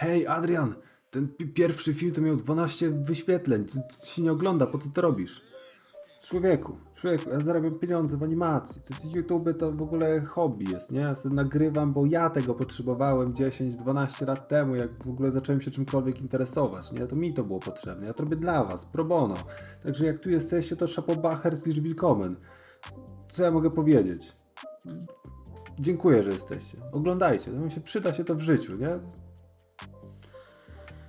Hej, Adrian, ten pi- pierwszy film to miał 12 wyświetleń. Ty się nie ogląda, po co to robisz? Człowieku, człowieku, ja zarabiam pieniądze w animacji. Ty, ty YouTube to w ogóle hobby jest, nie? Ja sobie nagrywam, bo ja tego potrzebowałem 10-12 lat temu, jak w ogóle zacząłem się czymkolwiek interesować, nie? To mi to było potrzebne. Ja to robię dla was, pro bono. Także jak tu jesteście, to szapobacher, iż willkommen. Co ja mogę powiedzieć? Dziękuję, że jesteście. Oglądajcie, to mi się przyda się to w życiu, nie?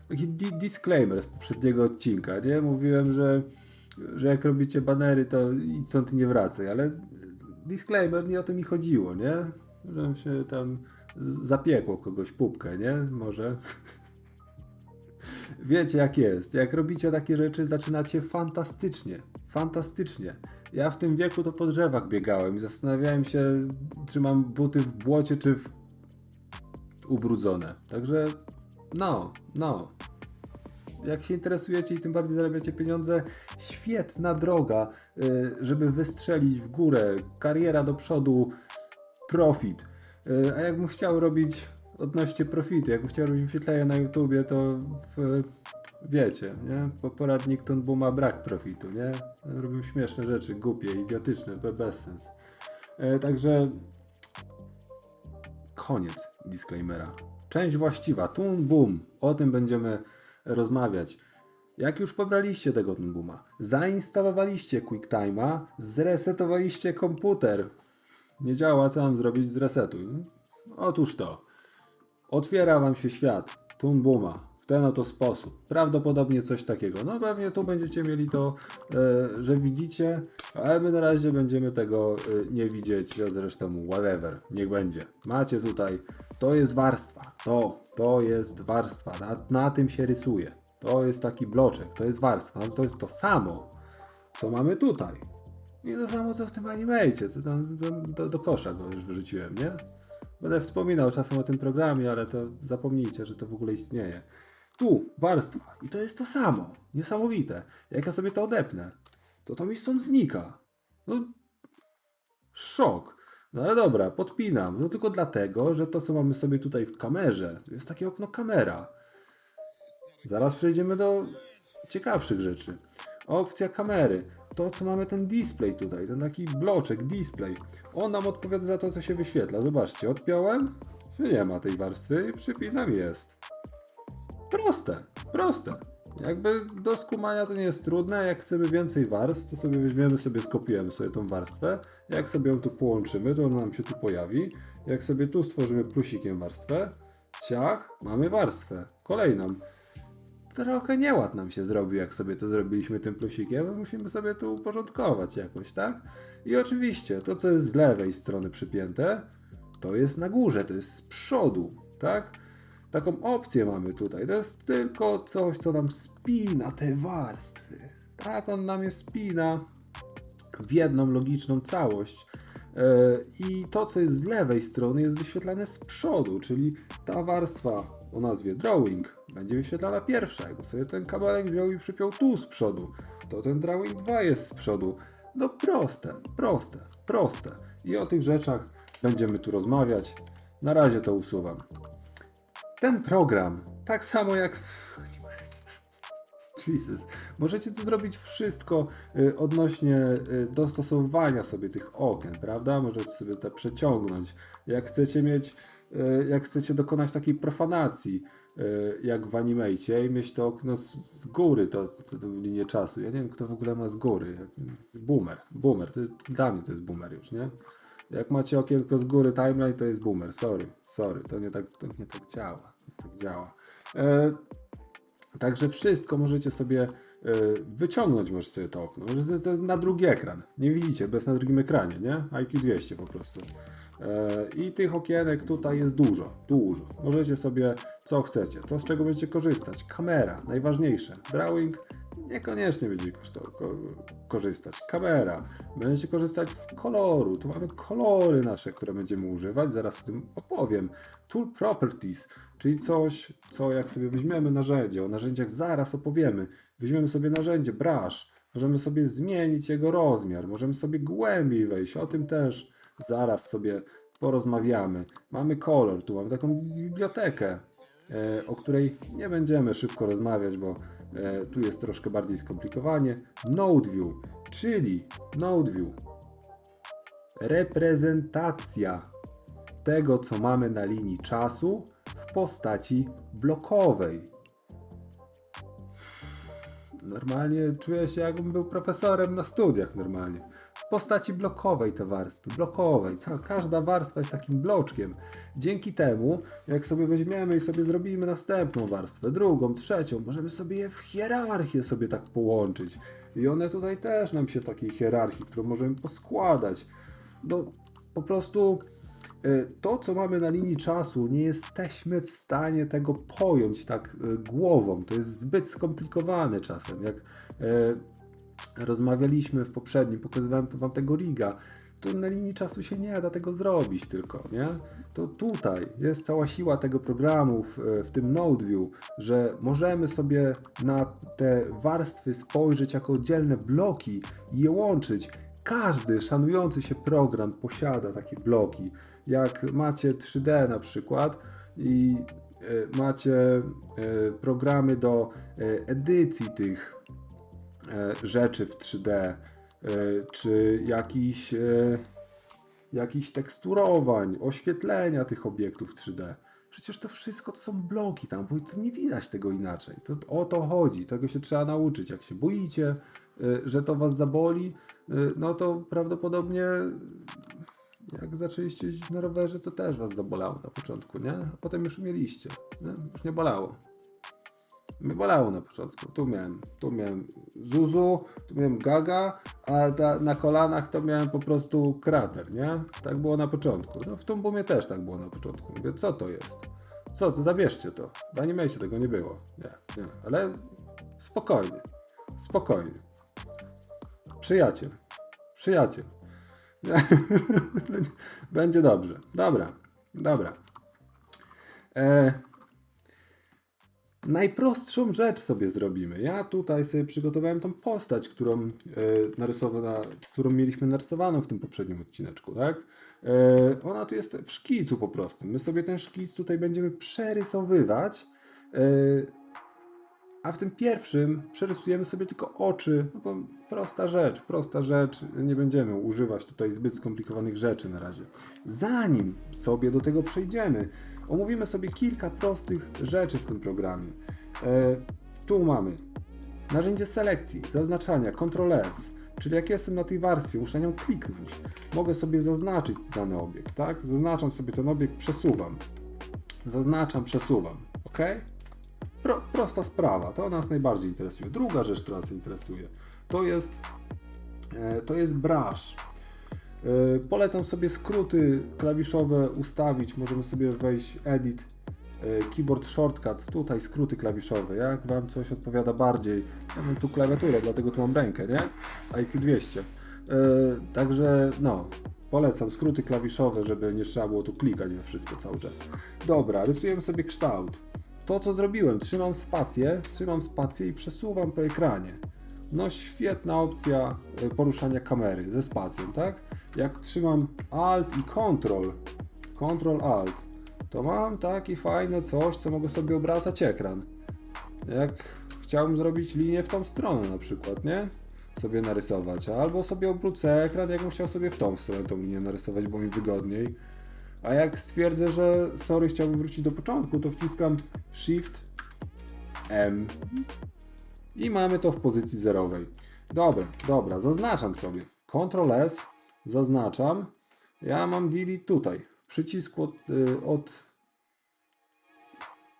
Taki di- disclaimer z poprzedniego odcinka, nie? Mówiłem, że, że jak robicie banery, to idź stąd nie wracaj, ale disclaimer, nie o to mi chodziło, nie? Że się tam zapiekło kogoś pupkę, nie? Może. Wiecie jak jest. Jak robicie takie rzeczy, zaczynacie fantastycznie. Fantastycznie. Ja w tym wieku to po drzewach biegałem i zastanawiałem się, czy mam buty w błocie, czy w ubrudzone. Także no, no. Jak się interesujecie i tym bardziej zarabiacie pieniądze, świetna droga, y, żeby wystrzelić w górę, kariera do przodu, profit. Y, A jakbym chciał robić odnośnie profitu, jakbym chciał robić wyświetlenia na YouTubie, to w, wiecie, nie? Po poradnik Ton Boom ma brak profitu, nie? Robił śmieszne rzeczy, głupie, idiotyczne, be- bez sens. Y, Także koniec disclaimera. Część właściwa, Toon Boom. O tym będziemy rozmawiać. Jak już pobraliście tego Toon Booma, zainstalowaliście QuickTime'a, zresetowaliście komputer. Nie działa, co mam zrobić z resetu? Otóż to. Otwiera wam się świat Toon Booma w ten oto sposób. Prawdopodobnie coś takiego. No pewnie tu będziecie mieli to, e, że widzicie, ale my na razie będziemy tego e, nie widzieć, zresztą whatever, niech będzie. Macie tutaj, to jest warstwa, to, to jest warstwa, na, na tym się rysuje. To jest taki bloczek, to jest warstwa, no to jest to samo, co mamy tutaj. I to samo co w tym animejcie, co tam do, do, kosza go już wyrzuciłem, nie? Będę wspominał czasem o tym programie, ale to zapomnijcie, że to w ogóle istnieje. Tu, warstwa. I to jest to samo. Niesamowite. Jak ja sobie to odepnę, to to mi stąd znika. No, szok. No ale dobra, podpinam. No tylko dlatego, że to, co mamy sobie tutaj w kamerze, to jest takie okno kamera. Zaraz przejdziemy do ciekawszych rzeczy. Opcja kamery. To, co mamy ten display tutaj, ten taki bloczek, display. On nam odpowiada za to, co się wyświetla. Zobaczcie, odpiąłem, nie ma tej warstwy przypinam jest. Proste, proste. Jakby do skumania to nie jest trudne. Jak chcemy więcej warstw, to sobie weźmiemy sobie, skopiujemy sobie tą warstwę. Jak sobie ją tu połączymy, to ona nam się tu pojawi. Jak sobie tu stworzymy plusikiem warstwę, ciach, mamy warstwę. Kolejną. Trochę nieład nam się zrobił, jak sobie to zrobiliśmy tym plusikiem. Musimy sobie to uporządkować jakoś, tak? I oczywiście, to co jest z lewej strony przypięte, to jest na górze, to jest z przodu, tak? Taką opcję mamy tutaj. To jest tylko coś, co nam spina te warstwy. Tak, on nam je spina w jedną logiczną całość. E, I to, co jest z lewej strony, jest wyświetlane z przodu, czyli ta warstwa o nazwie drawing będzie wyświetlana pierwsza. Jakby sobie ten kabelek wziął i przypiął tu z przodu, to ten drawing 2 jest z przodu. No proste, proste, proste. I o tych rzeczach będziemy tu rozmawiać. Na razie to usuwam. Ten program, tak samo jak. Jesus. Możecie tu zrobić wszystko y, odnośnie y, dostosowywania sobie tych okien, prawda? Możecie sobie to przeciągnąć. Jak chcecie mieć, y, jak chcecie dokonać takiej profanacji, jak w animejcie i mieć to okno z, z góry, to, to, to linię czasu. Ja nie wiem, kto w ogóle ma z góry. Boomer. Boomer. To, dla mnie to jest boomer już, nie? Jak macie okienko z góry timeline, to jest boomer. Sorry, sorry. To nie tak, to nie tak działa. Nie tak działa. E, Także wszystko możecie sobie e, wyciągnąć, możecie sobie to okno. To na drugi ekran. Nie widzicie, jest na drugim ekranie, nie? IQ 200 po prostu. E, I tych okienek tutaj jest dużo, dużo. Możecie sobie co chcecie, to z czego będziecie korzystać. Kamera, najważniejsze. Drawing niekoniecznie będzie koszto- ko korzystać. Kamera, będziecie korzystać z koloru. Tu mamy kolory nasze, które będziemy używać, zaraz o tym opowiem. Tool Properties, czyli coś, co jak sobie weźmiemy narzędzie, o narzędziach zaraz opowiemy. Weźmiemy sobie narzędzie, brush, możemy sobie zmienić jego rozmiar, możemy sobie głębiej wejść, o tym też zaraz sobie porozmawiamy. Mamy kolor, tu mamy taką bibliotekę e, o której nie będziemy szybko rozmawiać, bo tu jest troszkę bardziej skomplikowanie. Node View, czyli Node View, reprezentacja tego, co mamy na linii czasu w postaci blokowej. Normalnie czuję się, jakbym był profesorem na studiach normalnie. W postaci blokowej te warstwy, blokowej. Ca- Każda warstwa jest takim bloczkiem. Dzięki temu, jak sobie weźmiemy i sobie zrobimy następną warstwę, drugą, trzecią, możemy sobie je w hierarchię sobie tak połączyć. I one tutaj też nam się w takiej hierarchii, którą możemy poskładać. No, po prostu to, co mamy na linii czasu, nie jesteśmy w stanie tego pojąć tak e, głową. To jest zbyt skomplikowane czasem. Jak e, rozmawialiśmy w poprzednim, pokazywałem to wam tego riga, to na linii czasu się nie da tego zrobić tylko, nie? To tutaj jest cała siła tego programu w, w tym NodeView, że możemy sobie na te warstwy spojrzeć jako oddzielne bloki i je łączyć. Każdy szanujący się program posiada takie bloki. Jak macie 3D na przykład i e, macie e, programy do e, edycji tych rzeczy w 3D, e, czy jakiś, jakichś teksturowań, oświetlenia tych obiektów 3D. Przecież to wszystko to są bloki tam, bo to nie widać tego inaczej. To, o to chodzi, tego się trzeba nauczyć. Jak się boicie, że to was zaboli, no to prawdopodobnie jak zaczęliście jeździć na rowerze, to też was zabolało na początku, nie? A potem już umieliście, nie? Już nie bolało. Mnie bolało na początku. Tu miałem, tu miałem Zuzu, tu miałem Gaga, a ta, na kolanach to miałem po prostu krater, nie? Tak było na początku. No, w tym boomie też tak było na początku. Mówię, co to jest? Co, to zabierzcie to. W animecie tego nie było. Nie, nie. Ale spokojnie. Spokojnie. Przyjaciel. Przyjaciel. Będzie- dobrze. Dobra. Dobra. E, najprostszą rzecz sobie zrobimy. Ja tutaj sobie przygotowałem tą postać, którą, e, narysowana, którą mieliśmy narysowaną w tym poprzednim odcineczku, tak? E, ona tu jest w szkicu po prostu. My sobie ten szkic tutaj będziemy przerysowywać, e, a w tym pierwszym przerysujemy sobie tylko oczy. No bo prosta rzecz, prosta rzecz. Nie będziemy używać tutaj zbyt skomplikowanych rzeczy na razie. Zanim sobie do tego przejdziemy, omówimy sobie kilka prostych rzeczy w tym programie. E, tu mamy narzędzie selekcji, zaznaczania, Ctrl S. Czyli jak jestem na tej warstwie, muszę na nią kliknąć. Mogę sobie zaznaczyć dany obiekt, tak? Zaznaczam sobie ten obiekt, przesuwam. Zaznaczam, przesuwam. Ok? Pro, prosta sprawa, to nas najbardziej interesuje. Druga rzecz, która nas interesuje, to jest, e, to jest brush. E, Polecam sobie skróty klawiszowe ustawić. Możemy sobie wejść edit, e, keyboard shortcuts, tutaj skróty klawiszowe. Jak Wam coś odpowiada bardziej? Ja mam tu klawiaturę, dlatego tu mam rękę, nie? IQ 200. E, Także no, polecam skróty klawiszowe, żeby nie trzeba było tu klikać we wszystko cały czas. Dobra, rysujemy sobie kształt. To co zrobiłem, trzymam spację, trzymam spację i przesuwam po ekranie. No świetna opcja y, poruszania kamery ze spacją, tak? Jak trzymam Alt i Ctrl, Ctrl Alt, to mam takie fajne coś, co mogę sobie obracać ekran. Jak chciałbym zrobić linię w tą stronę na przykład, nie? Sobie narysować, albo sobie obrócę ekran, jakbym chciał sobie w tą stronę tą linię narysować, bo mi wygodniej. A jak stwierdzę, że sorry, chciałbym wrócić do początku, to wciskam Shift M i mamy to w pozycji zerowej. Dobra, dobra, zaznaczam sobie. Ctrl S, zaznaczam. Ja mam delete tutaj, w przycisku od, y, od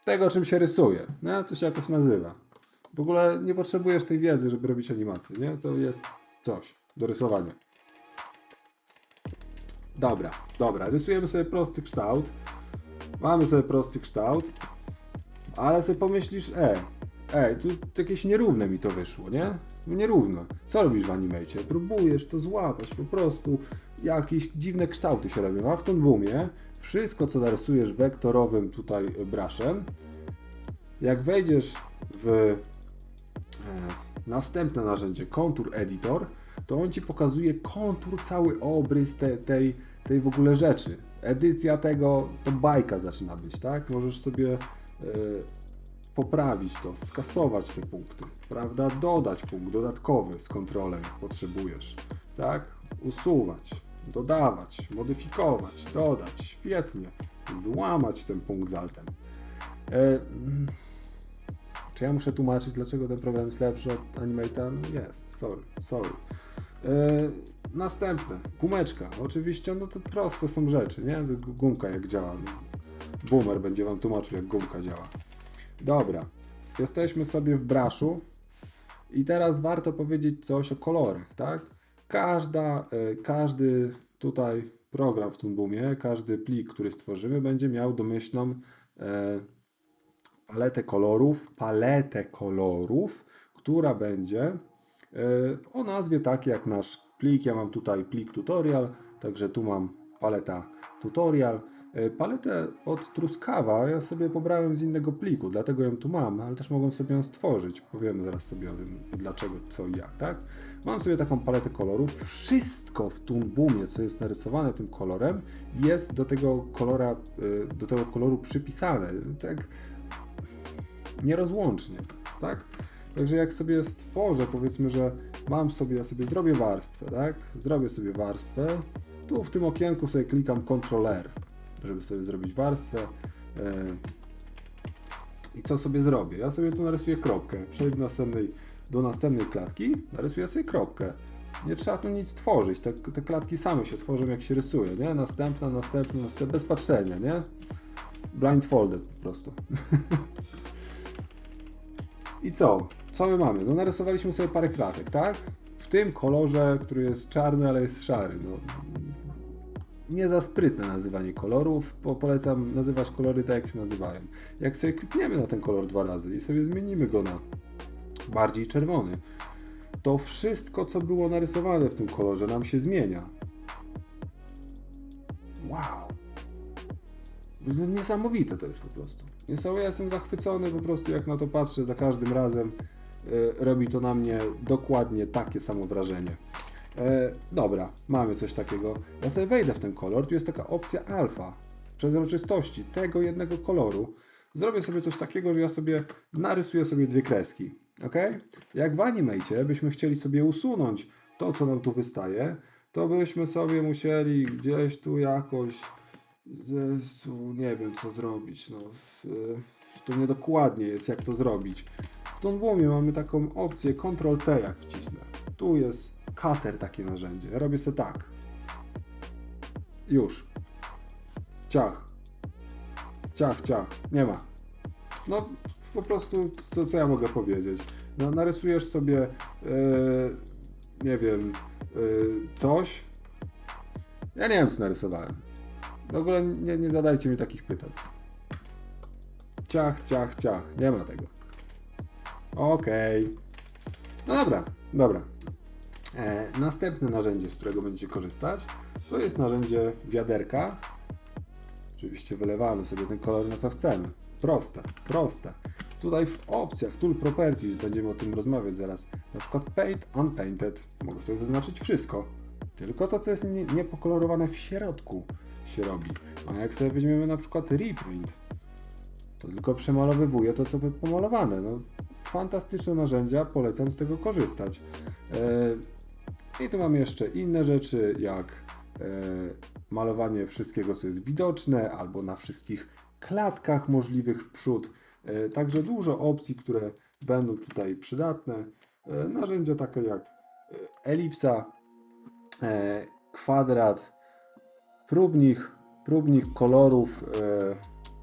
tego, czym się rysuje. Nie? To się jakoś nazywa. W ogóle nie potrzebujesz tej wiedzy, żeby robić animację, nie? To jest coś do rysowania. Dobra, dobra, rysujemy sobie prosty kształt. Mamy sobie prosty kształt. Ale sobie pomyślisz, e, ej, tu jakieś nierówne mi to wyszło, nie? No Nierówno. Co robisz w animecie? Próbujesz to złapać, po prostu jakieś dziwne kształty się robią. A w tym boomie wszystko, co narysujesz wektorowym tutaj braszem, jak wejdziesz w e, następne narzędzie Contour Editor, to on ci pokazuje kontur, cały obrys te, tej, tej w ogóle rzeczy. Edycja tego to bajka zaczyna być, tak? Możesz sobie poprawić to, skasować te punkty, prawda? Dodać punkt dodatkowy z kontrolem, potrzebujesz, tak? Usuwać, dodawać, modyfikować, dodać, świetnie, złamać ten punkt z altem. E, czy ja muszę tłumaczyć, dlaczego ten program jest lepszy od Animate'a? No jest, sorry, sorry. E, następne, gumeczka. Oczywiście, no to proste są rzeczy, nie? Gumka jak działa. Boomer będzie Wam tłumaczył, jak gumka działa. Dobra, jesteśmy sobie w braszu i teraz warto powiedzieć coś o kolorach, tak? Każda, e, każdy tutaj program w tym boomie, każdy plik, który stworzymy, będzie miał domyślną e, paletę kolorów, paletę kolorów, która będzie o nazwie takiej jak nasz plik. Ja mam tutaj plik tutorial, także tu mam paleta tutorial. E, Paletę od truskawa ja sobie pobrałem z innego pliku, dlatego ją tu mam, ale też mogłem sobie ją stworzyć. Powiemy zaraz sobie o tym, dlaczego, co i jak, tak? Mam sobie taką paletę kolorów. Wszystko w Toon Boomie, co jest narysowane tym kolorem, jest do tego kolora, e, do tego koloru przypisane. Tak nierozłącznie, tak? Także jak sobie stworzę, powiedzmy, że mam sobie, ja sobie zrobię warstwę, tak? Zrobię sobie warstwę. Tu w tym okienku sobie klikam Ctrl R, żeby sobie zrobić warstwę. E, I co sobie zrobię? Ja sobie tu narysuję kropkę. Przejdę do następnej, do następnej klatki, narysuję sobie kropkę. Nie trzeba tu nic tworzyć. Te, te klatki same się tworzą, jak się rysuje, nie? Następna, następna, następna, bez patrzenia, nie? Blindfolded po prostu. I co? Co my mamy? No narysowaliśmy sobie parę klatek, tak? W tym kolorze, który jest czarny, ale jest szary. No, nie za sprytne nazywanie kolorów, bo polecam nazywać kolory tak, jak się nazywają. Jak sobie klikniemy na ten kolor dwa razy i sobie zmienimy go na bardziej czerwony, to wszystko, co było narysowane w tym kolorze, nam się zmienia. Wow! Niesamowite to jest po prostu. Ja jestem zachwycony po prostu, jak na to patrzę za każdym razem. E, robi to na mnie dokładnie takie samo wrażenie. E, dobra, mamy coś takiego. Ja sobie wejdę w ten kolor, tu jest taka opcja alfa. Przezroczystości tego jednego koloru. Zrobię sobie coś takiego, że ja sobie narysuję sobie dwie kreski. ok? Jak w Animate byśmy chcieli sobie usunąć to, co nam tu wystaje, to byśmy sobie musieli gdzieś tu jakoś nie wiem co zrobić. No, to niedokładnie jest jak to zrobić. W Toonboomie mamy taką opcję Ctrl-T jak wcisnę. Tu jest cutter takie narzędzie. Robię sobie tak. Już. Ciach. Ciach, ciach. Nie ma. No po prostu co, co ja mogę powiedzieć. No, narysujesz sobie yy, nie wiem yy, coś. Ja nie wiem co narysowałem. W ogóle nie, nie zadajcie mi takich pytań. Ciach, ciach, ciach. Nie ma tego. Okej. No dobra, dobra. E, następne narzędzie, z którego będziecie korzystać, to jest narzędzie wiaderka. Oczywiście wylewamy sobie ten kolor na co chcemy. Proste, proste. Tutaj w opcjach Tool Properties będziemy o tym rozmawiać zaraz. Na przykład Paint Unpainted. Mogę sobie zaznaczyć wszystko. Tylko to, co jest nie- niepokolorowane w środku się robi. A jak sobie weźmiemy na przykład Reprint, to tylko przemalowywuje to, co pomalowane. No, fantastyczne narzędzia, polecam z tego korzystać. E, I tu mamy jeszcze inne rzeczy, jak e, malowanie wszystkiego, co jest widoczne, albo na wszystkich klatkach możliwych w przód. E, Także dużo opcji, które będą tutaj przydatne. Narzędzia takie jak elipsa, kwadrat, próbnik, próbnik kolorów,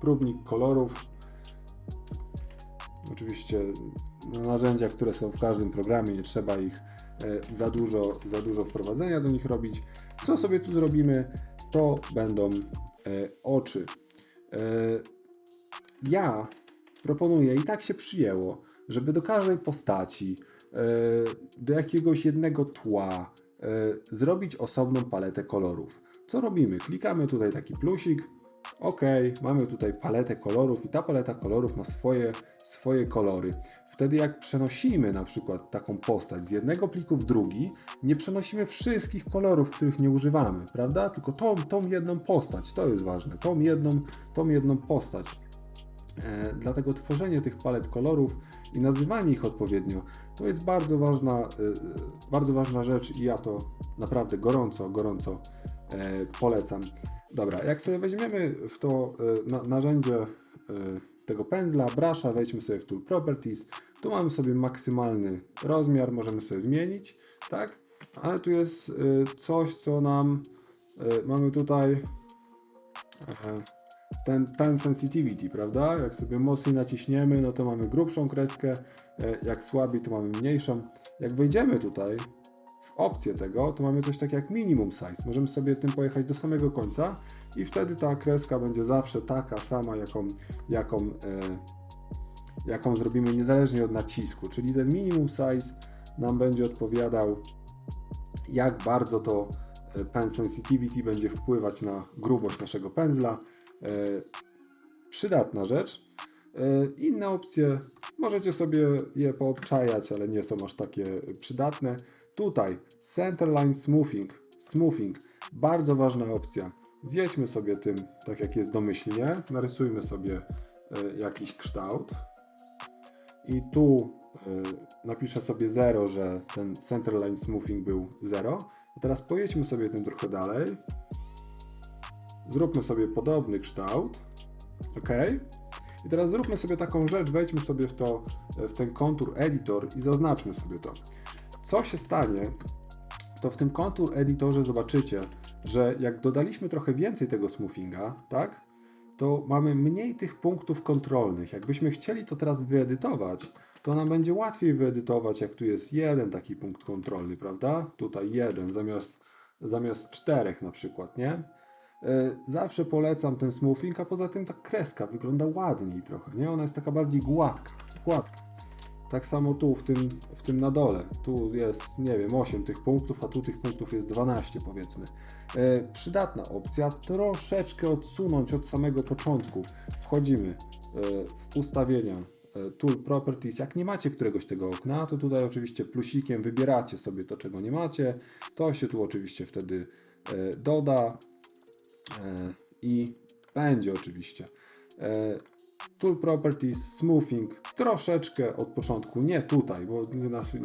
próbnik kolorów. Oczywiście narzędzia, które są w każdym programie, nie trzeba ich e, za dużo, za dużo wprowadzenia do nich robić. Co sobie tu zrobimy, to będą e, oczy. E, ja proponuję, i tak się przyjęło, żeby do każdej postaci, do jakiegoś jednego tła zrobić osobną paletę kolorów. Co robimy? Klikamy tutaj taki plusik. OK, mamy tutaj paletę kolorów i ta paleta kolorów ma swoje, swoje kolory. Wtedy jak przenosimy na przykład taką postać z jednego pliku w drugi, nie przenosimy wszystkich kolorów, których nie używamy, prawda? Tylko tą, tą jedną postać, to jest ważne, tą jedną, tą jedną postać. E, Dlatego tworzenie tych palet kolorów i nazywanie ich odpowiednio to jest bardzo ważna, e, bardzo ważna rzecz i ja to naprawdę gorąco, gorąco e, polecam. Dobra, jak sobie weźmiemy w to e, na, narzędzie e, tego pędzla, brusha, wejdźmy sobie w Tool Properties, tu mamy sobie maksymalny rozmiar, możemy sobie zmienić, tak? Ale tu jest e, coś, co nam mamy tutaj ten pen sensitivity, prawda? Jak sobie mocniej naciśniemy, no to mamy grubszą kreskę, jak słabiej, to mamy mniejszą. Jak wejdziemy tutaj opcję tego, to mamy coś takiego jak minimum size. Możemy sobie tym pojechać do samego końca i wtedy ta kreska będzie zawsze taka sama, jaką, jaką, e, jaką zrobimy niezależnie od nacisku. Czyli ten minimum size nam będzie odpowiadał, jak bardzo to e, pen sensitivity będzie wpływać na grubość naszego pędzla. E, przydatna rzecz. E, Inne opcje możecie sobie je poobczajać, ale nie są aż takie przydatne. Tutaj Centerline Smoothing. Smoothing. Bardzo ważna opcja. Zjedźmy sobie tym, tak jak jest domyślnie. Narysujmy sobie e, jakiś kształt. I tu e, napiszę sobie 0, że ten Centerline Smoothing był 0. A teraz pojedźmy sobie tym trochę dalej. Zróbmy sobie podobny kształt. OK. I teraz zróbmy sobie taką rzecz, wejdźmy sobie w, to, w ten kontur editor i zaznaczmy sobie to. Co się stanie, to w tym kontur editorze zobaczycie, że jak dodaliśmy trochę więcej tego smoothinga, tak, to mamy mniej tych punktów kontrolnych. Jakbyśmy chcieli to teraz wyedytować, to nam będzie łatwiej wyedytować, jak tu jest jeden taki punkt kontrolny, prawda? Tutaj jeden zamiast, zamiast czterech na przykład, nie? E, Zawsze polecam ten smoothing, a poza tym ta kreska wygląda ładniej trochę, nie? Ona jest taka bardziej gładka, gładka. Tak samo tu, w tym, w tym na dole. Tu jest, nie wiem, 8 tych punktów, a tu tych punktów jest 12 powiedzmy. E, przydatna opcja, troszeczkę odsunąć od samego początku. Wchodzimy e, w ustawienia, e, Tool Properties. Jak nie macie któregoś tego okna, to tutaj oczywiście plusikiem wybieracie sobie to, czego nie macie. To się tu oczywiście wtedy e, doda. E, i będzie oczywiście. E, Tool Properties, Smoothing, troszeczkę od początku, nie tutaj, bo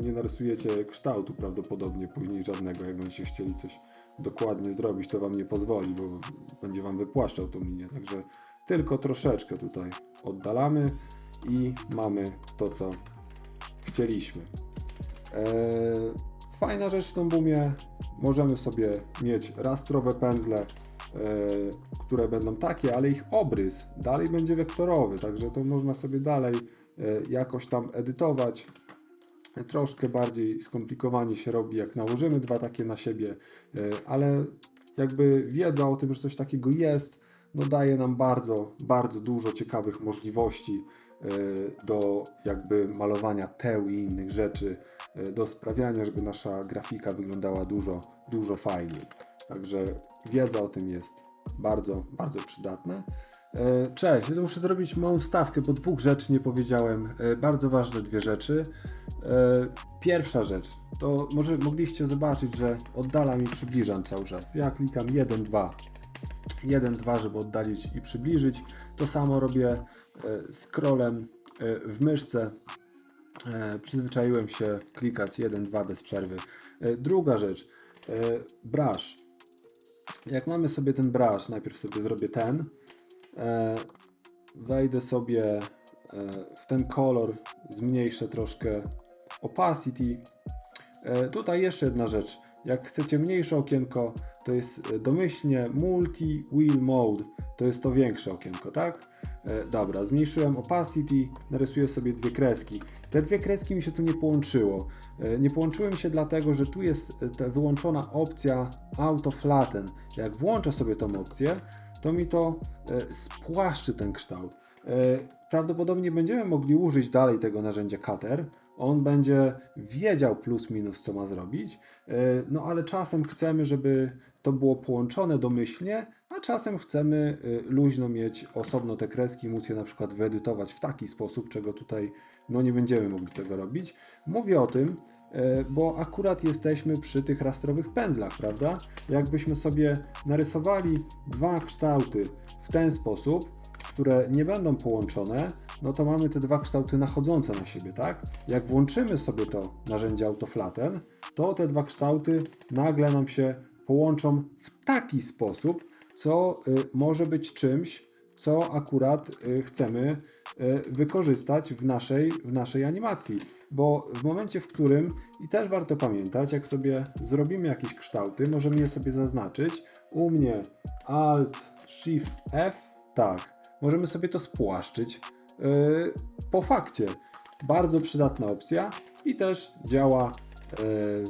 nie, narysujecie kształtu prawdopodobnie później żadnego, jak będziecie chcieli coś dokładnie zrobić, to Wam nie pozwoli, bo będzie Wam wypłaszczał tą linię, także tylko troszeczkę tutaj oddalamy i mamy to, co chcieliśmy. Eee, Fajna rzecz w tą boomie, możemy sobie mieć rastrowe pędzle, które będą takie, ale ich obrys dalej będzie wektorowy, także to można sobie dalej e, jakoś tam edytować. Troszkę bardziej skomplikowanie się robi, jak nałożymy dwa takie na siebie, e, ale jakby wiedza o tym, że coś takiego jest, no daje nam bardzo, bardzo dużo ciekawych możliwości e, do jakby malowania teł i innych rzeczy, e, do sprawiania, żeby nasza grafika wyglądała dużo, dużo fajniej. Także wiedza o tym jest bardzo, bardzo przydatna. E, Cześć, ja to muszę zrobić małą wstawkę, bo dwóch rzeczy nie powiedziałem. E, Bardzo ważne dwie rzeczy. E, Pierwsza rzecz, to może mogliście zobaczyć, że oddalam i przybliżam cały czas. Ja klikam 1, 2. 1, 2, żeby oddalić i przybliżyć. To samo robię scrollem w myszce. Przyzwyczaiłem się klikać 1, 2 bez przerwy. Druga rzecz, brush. Jak mamy sobie ten brush, najpierw sobie zrobię ten. E, Wejdę sobie e, w ten kolor, zmniejszę troszkę opacity. E, Tutaj jeszcze jedna rzecz. Jak chcecie mniejsze okienko, to jest domyślnie Multi Wheel Mode. To jest to większe okienko, tak? E, Dobra, zmniejszyłem opacity, narysuję sobie dwie kreski. Te dwie kreski mi się tu nie połączyło. E, Nie połączyły mi się dlatego, że tu jest e, wyłączona opcja Auto Flatten. Jak włączę sobie tą opcję, to mi to spłaszczy ten kształt. Prawdopodobnie będziemy mogli użyć dalej tego narzędzia Cutter. On będzie wiedział plus minus co ma zrobić, e, no ale czasem chcemy, żeby to było połączone domyślnie, a czasem chcemy e, luźno mieć osobno te kreski, móc je na przykład wyedytować w taki sposób, czego tutaj no nie będziemy mogli tego robić. Mówię o tym, e, bo akurat jesteśmy przy tych rastrowych pędzlach, prawda? Jakbyśmy sobie narysowali dwa kształty w ten sposób, które nie będą połączone, no to mamy te dwa kształty nachodzące na siebie, tak? Jak włączymy sobie to narzędzie AutoFlatten, to te dwa kształty nagle nam się połączą w taki sposób, co y, może być czymś, co akurat y, chcemy y, wykorzystać w naszej, w naszej animacji. Bo w momencie, w którym, i też warto pamiętać, jak sobie zrobimy jakieś kształty, możemy je sobie zaznaczyć. U mnie Alt, Shift, F, tak. Możemy sobie to spłaszczyć yy, po fakcie. Bardzo przydatna opcja i też działa yy,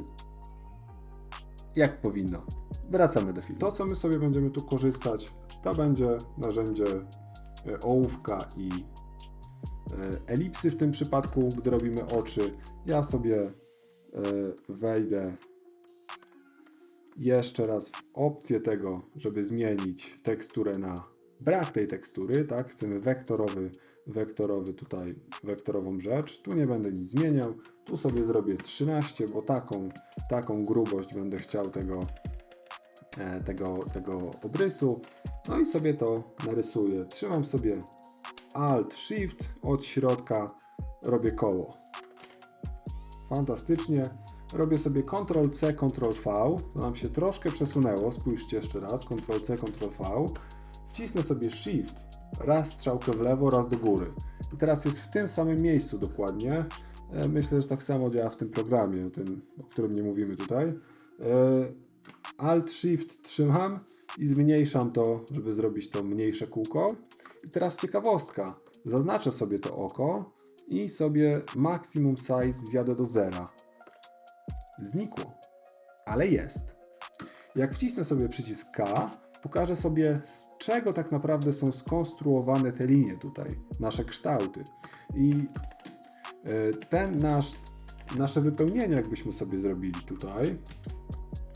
jak powinno. Wracamy do filmu. To, co my sobie będziemy tu korzystać, to będzie narzędzie e, ołówka i e, elipsy w tym przypadku, gdy robimy oczy. Ja sobie e, wejdę jeszcze raz w opcję tego, żeby zmienić teksturę na brak tej tekstury, tak? Chcemy wektorowy, wektorowy tutaj, wektorową rzecz. Tu nie będę nic zmieniał. Tu sobie zrobię 13, bo taką, taką grubość będę chciał tego, e, tego, tego obrysu. No i sobie to narysuję. Trzymam sobie Alt Shift od środka, robię koło. Fantastycznie. Robię sobie Ctrl C, Ctrl V. To nam się troszkę przesunęło. Spójrzcie jeszcze raz. Ctrl C, Ctrl V. Wcisnę sobie Shift. Raz strzałkę w lewo, raz do góry. I teraz jest w tym samym miejscu dokładnie. E, Myślę, że tak samo działa w tym programie, tym, o którym nie mówimy tutaj. E, Alt Shift trzymam i zmniejszam to, żeby zrobić to mniejsze kółko. I teraz ciekawostka. Zaznaczę sobie to oko i sobie maximum size zjadę do zera. Znikło, ale jest. Jak wcisnę sobie przycisk K, pokażę sobie z czego tak naprawdę są skonstruowane te linie tutaj, nasze kształty. I e, ten nasz, nasze wypełnienie, jakbyśmy sobie zrobili tutaj,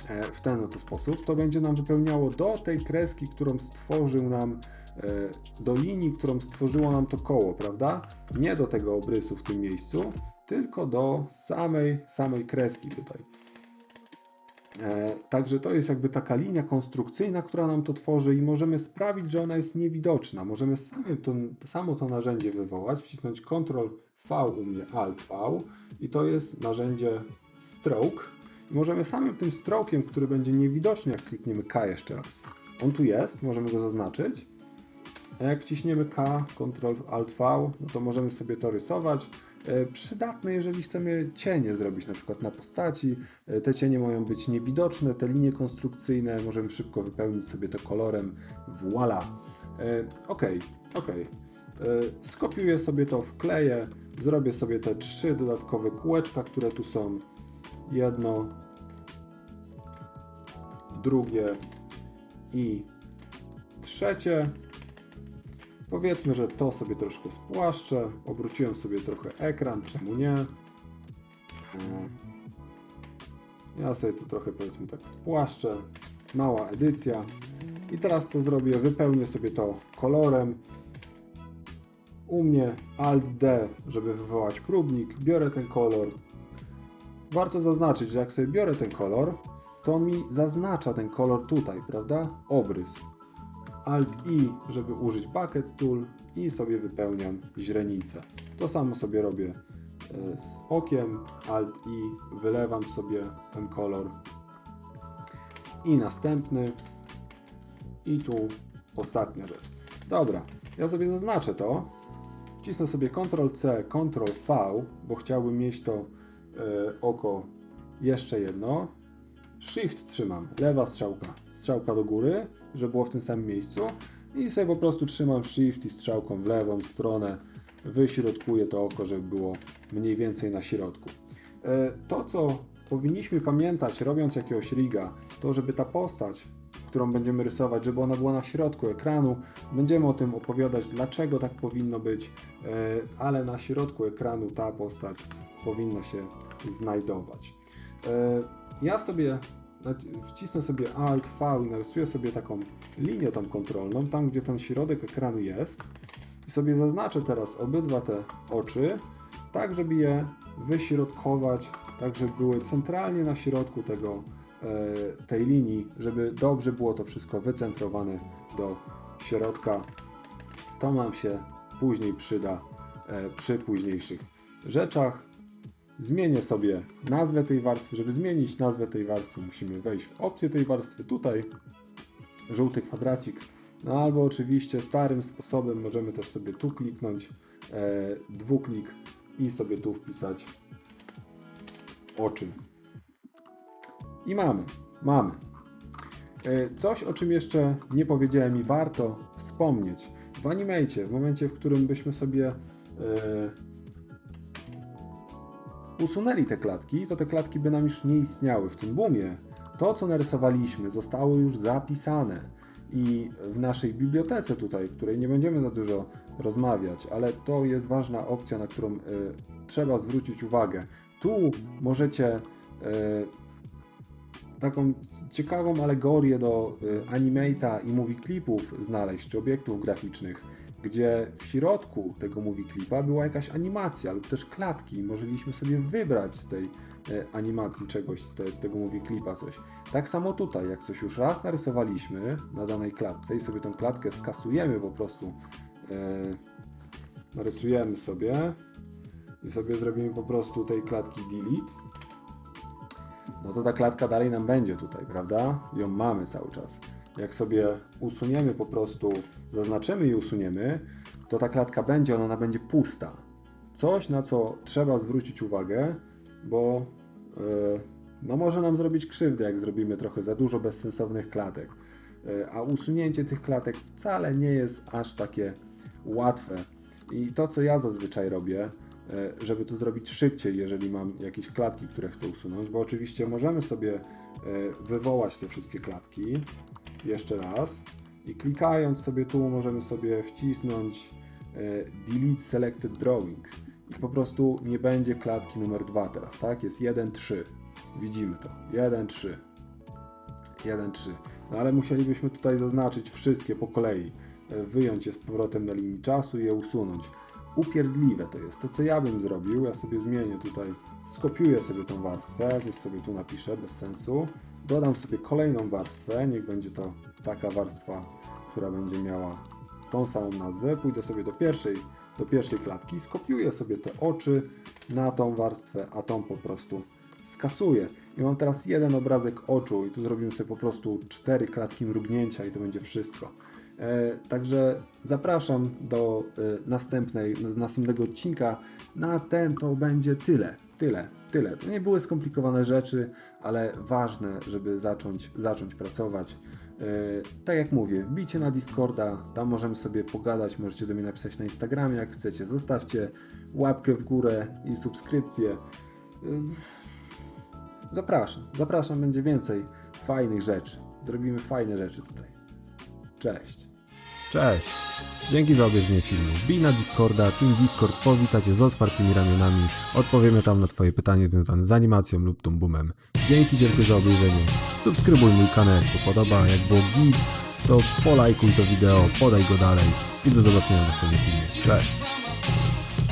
e, w ten oto sposób, to będzie nam wypełniało do tej kreski, którą stworzył nam, e, do linii, którą stworzyło nam to koło, prawda? Nie do tego obrysu w tym miejscu, tylko do samej, samej kreski tutaj. E, Także to jest jakby taka linia konstrukcyjna, która nam to tworzy i możemy sprawić, że ona jest niewidoczna. Możemy same to, samo to narzędzie wywołać, wcisnąć Ctrl V u mnie, Alt V i to jest narzędzie Stroke. I możemy samym tym strokiem, który będzie niewidoczny, jak klikniemy K jeszcze raz. On tu jest, możemy go zaznaczyć. A jak wciśniemy K, Ctrl Alt V, no to możemy sobie to rysować. E, Przydatne, jeżeli chcemy cienie zrobić na przykład na postaci. E, Te cienie mają być niewidoczne, te linie konstrukcyjne, możemy szybko wypełnić sobie to kolorem. Voila! Ok, ok. E, Skopiuję sobie to, wkleję, zrobię sobie te trzy dodatkowe kółeczka, które tu są. Jedno, drugie i trzecie. Powiedzmy, że to sobie troszkę spłaszczę. Obróciłem sobie trochę ekran, czemu nie? E, Ja sobie to trochę powiedzmy tak spłaszczę. Mała edycja. I teraz to zrobię, wypełnię sobie to kolorem. U mnie Alt D, żeby wywołać próbnik. Biorę ten kolor. Warto zaznaczyć, że jak sobie biorę ten kolor, to mi zaznacza ten kolor tutaj, prawda? Obrys. Alt I, żeby użyć Bucket Tool i sobie wypełniam źrenicę. To samo sobie robię e, z okiem. Alt I, wylewam sobie ten kolor. I następny. I tu ostatnia rzecz. Dobra, ja sobie zaznaczę to. Wcisnę sobie Ctrl C, Ctrl V, bo chciałbym mieć to e, oko jeszcze jedno. Shift trzymam, lewa strzałka, strzałka do góry, żeby było w tym samym miejscu i sobie po prostu trzymam Shift i strzałką w lewą stronę wyśrodkuję to oko, żeby było mniej więcej na środku. E, To, co powinniśmy pamiętać robiąc jakiegoś riga, to żeby ta postać, którą będziemy rysować, żeby ona była na środku ekranu. Będziemy o tym opowiadać, dlaczego tak powinno być, e, ale na środku ekranu ta postać powinna się znajdować. Ja sobie wcisnę sobie Alt V i narysuję sobie taką linię tą kontrolną, tam gdzie ten środek ekranu jest. I sobie zaznaczę teraz obydwa te oczy, tak żeby je wyśrodkować, tak żeby były centralnie na środku tego, e, tej linii, żeby dobrze było to wszystko wycentrowane do środka. To nam się później przyda e, przy późniejszych rzeczach. Zmienię sobie nazwę tej warstwy. Żeby zmienić nazwę tej warstwy, musimy wejść w opcję tej warstwy tutaj, żółty kwadracik. No albo oczywiście starym sposobem możemy też sobie tu kliknąć, e, dwuklik i sobie tu wpisać oczy. I mamy, mamy. E, Coś, o czym jeszcze nie powiedziałem i warto wspomnieć. W Animate, w momencie, w którym byśmy sobie e, usunęli te klatki, to te klatki by nam już nie istniały w tym boomie. To, co narysowaliśmy, zostało już zapisane i w naszej bibliotece tutaj, której nie będziemy za dużo rozmawiać, ale to jest ważna opcja, na którą y, trzeba zwrócić uwagę. Tu możecie y, taką ciekawą alegorię do y, animata i movie clipów znaleźć, czy obiektów graficznych, gdzie w środku tego movie clipa była jakaś animacja lub też klatki. Możeliśmy sobie wybrać z tej y, animacji czegoś, z, te, z tego movie clipa coś. Tak samo tutaj, jak coś już raz narysowaliśmy na danej klatce i sobie tą klatkę skasujemy po prostu, y, narysujemy sobie i sobie zrobimy po prostu tej klatki delete, no to ta klatka dalej nam będzie tutaj, prawda? Ją mamy cały czas. Jak sobie usuniemy po prostu, zaznaczymy i usuniemy, to ta klatka będzie, ona będzie pusta. Coś, na co trzeba zwrócić uwagę, bo yy, no może nam zrobić krzywdę, jak zrobimy trochę za dużo bezsensownych klatek. Yy, a usunięcie tych klatek wcale nie jest aż takie łatwe. I to, co ja zazwyczaj robię, e, żeby to zrobić szybciej, jeżeli mam jakieś klatki, które chcę usunąć, bo oczywiście możemy sobie wywołać te wszystkie klatki jeszcze raz i klikając sobie tu możemy sobie wcisnąć e, delete selected drawing i po prostu nie będzie klatki numer 2 teraz, tak? Jest 1, 3. Widzimy to. 1, 3. 1, 3. No ale musielibyśmy tutaj zaznaczyć wszystkie po kolei. E, Wyjąć je z powrotem na linii czasu i je usunąć. Upierdliwe to jest. To co ja bym zrobił, ja sobie zmienię tutaj, skopiuję sobie tą warstwę, coś sobie tu napiszę, bez sensu. Dodam sobie kolejną warstwę, niech będzie to taka warstwa, która będzie miała tą samą nazwę. Pójdę sobie do pierwszej, do pierwszej klatki, skopiuję sobie te oczy na tą warstwę, a tą po prostu skasuję. I mam teraz jeden obrazek oczu i tu zrobimy sobie po prostu cztery klatki mrugnięcia i to będzie wszystko. E, także zapraszam do e, następnej, następnego odcinka. Na ten to będzie tyle. Tyle, tyle. To nie były skomplikowane rzeczy, ale ważne, żeby zacząć, zacząć pracować. E, tak jak mówię, wbijcie na Discorda, tam możemy sobie pogadać, możecie do mnie napisać na Instagramie jak chcecie. Zostawcie łapkę w górę i subskrypcję. E, Zapraszam, zapraszam, będzie więcej fajnych rzeczy. Zrobimy fajne rzeczy tutaj. Cześć. Cześć! Dzięki za obejrzenie filmu. Wbij na Discorda, Team Discord powita Cię z otwartymi ramionami. Odpowiemy tam na Twoje pytanie związane z animacją lub Toon Boomem. Dzięki wielkie za obejrzenie. Subskrybuj mój kanał, jak się podoba. Jak było git, to polajkuj to wideo, podaj go dalej i do zobaczenia w następnym filmie. Cześć!